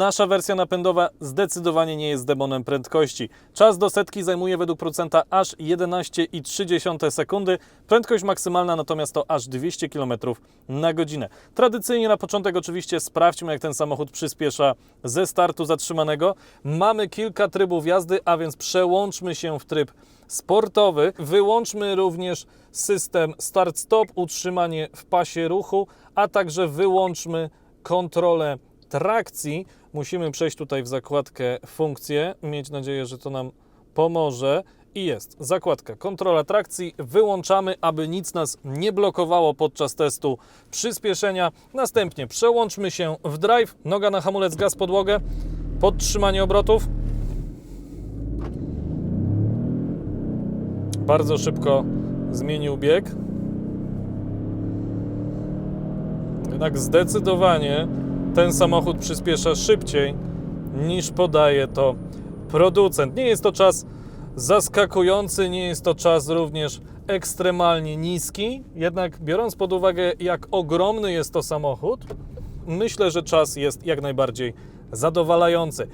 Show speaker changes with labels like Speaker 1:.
Speaker 1: nasza wersja napędowa zdecydowanie nie jest demonem prędkości. Czas do setki zajmuje według producenta aż 11,3 sekundy, prędkość maksymalna natomiast to aż 200 km na godzinę. Tradycyjnie na początek oczywiście sprawdźmy jak ten samochód przyspiesza ze startu zatrzymanego. Mamy kilka trybów jazdy, a więc przełączmy się w tryb sportowy. Wyłączmy również system start-stop, utrzymanie w pasie ruchu, a także wyłączmy kontrolę trakcji. Musimy przejść tutaj w zakładkę funkcje. Mieć nadzieję, że to nam pomoże. I jest zakładka kontrola trakcji. Wyłączamy, aby nic nas nie blokowało podczas testu przyspieszenia. Następnie przełączmy się w drive. Noga na hamulec, gaz podłogę. Podtrzymanie obrotów. Bardzo szybko zmienił bieg. Jednak zdecydowanie ten samochód przyspiesza szybciej niż podaje to producent. Nie jest to czas zaskakujący, nie jest to czas również ekstremalnie niski, jednak biorąc pod uwagę, jak ogromny jest to samochód, myślę, że czas jest jak najbardziej zadowalający.